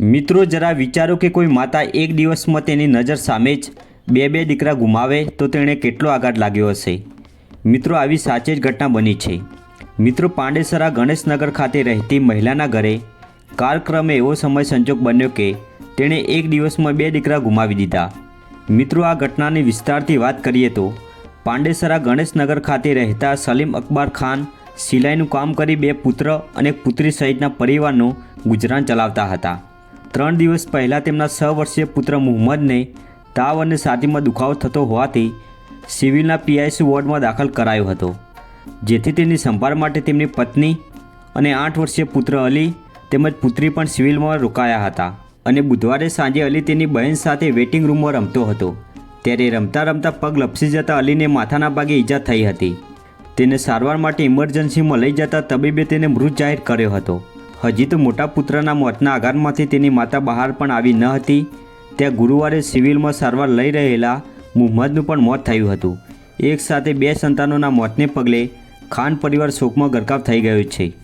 મિત્રો, જરા વિચારો કે કોઈ માતા એક દિવસમાં તેની નજર સામે જ બે બે દીકરા ગુમાવે તો તેણે કેટલો આઘાત લાગ્યો હશે? મિત્રો, આવી સાચી જ ઘટના બની છે. મિત્રો, પાંડેસરા ગણેશનગર ખાતે રહેતી મહિલાના ઘરે કાળક્રમે એવો સમય સંજોગ બન્યો કે તેણે એક દિવસમાં બે દીકરા ગુમાવી દીધા. મિત્રો, આ ઘટનાની વિસ્તારથી વાત કરીએ તો પાંડેસરા ગણેશનગર ખાતે રહેતા સલીમ અકબર ખાન સિલાઈનું કામ કરી બે પુત્ર અને પુત્રી સહિતના પરિવારનું ગુજરાન ચલાવતા હતા. ત્રણ દિવસ પહેલાં તેમના છ વર્ષીય પુત્ર મુહમ્મદને તાવ અને છાતીમાં દુખાવો થતો હોવાથી સિવિલના પીઆઈસી વોર્ડમાં દાખલ કરાયો હતો, જેથી તેની સંભાળ માટે તેમની પત્ની અને આઠ વર્ષીય પુત્ર અલી તેમજ પુત્રી પણ સિવિલમાં રોકાયા હતા અને બુધવારે સાંજે અલી તેની બહેન સાથે વેઇટિંગ રૂમમાં રમતો હતો. ત્યારે રમતા રમતા પગ લપસી જતા અલીને માથાના ભાગે ઈજા થઈ હતી. તેને સારવાર માટે ઇમરજન્સીમાં લઈ જતા તબીબે તેને મૃત જાહેર કર્યો હતો. હજી તો મોટા પુત્રના મોતના આઘાતમાંથી તેની માતા બહાર પણ આવી ન હતી. ત્યાં ગુરુવારે સિવિલમાં સારવાર લઈ રહેલા મુહમ્મદનું પણ મોત થયું હતું. એક સાથે બે સંતાનોના મોતને પગલે ખાન પરિવાર શોકમાં ગરકાવ થઈ ગયો છે.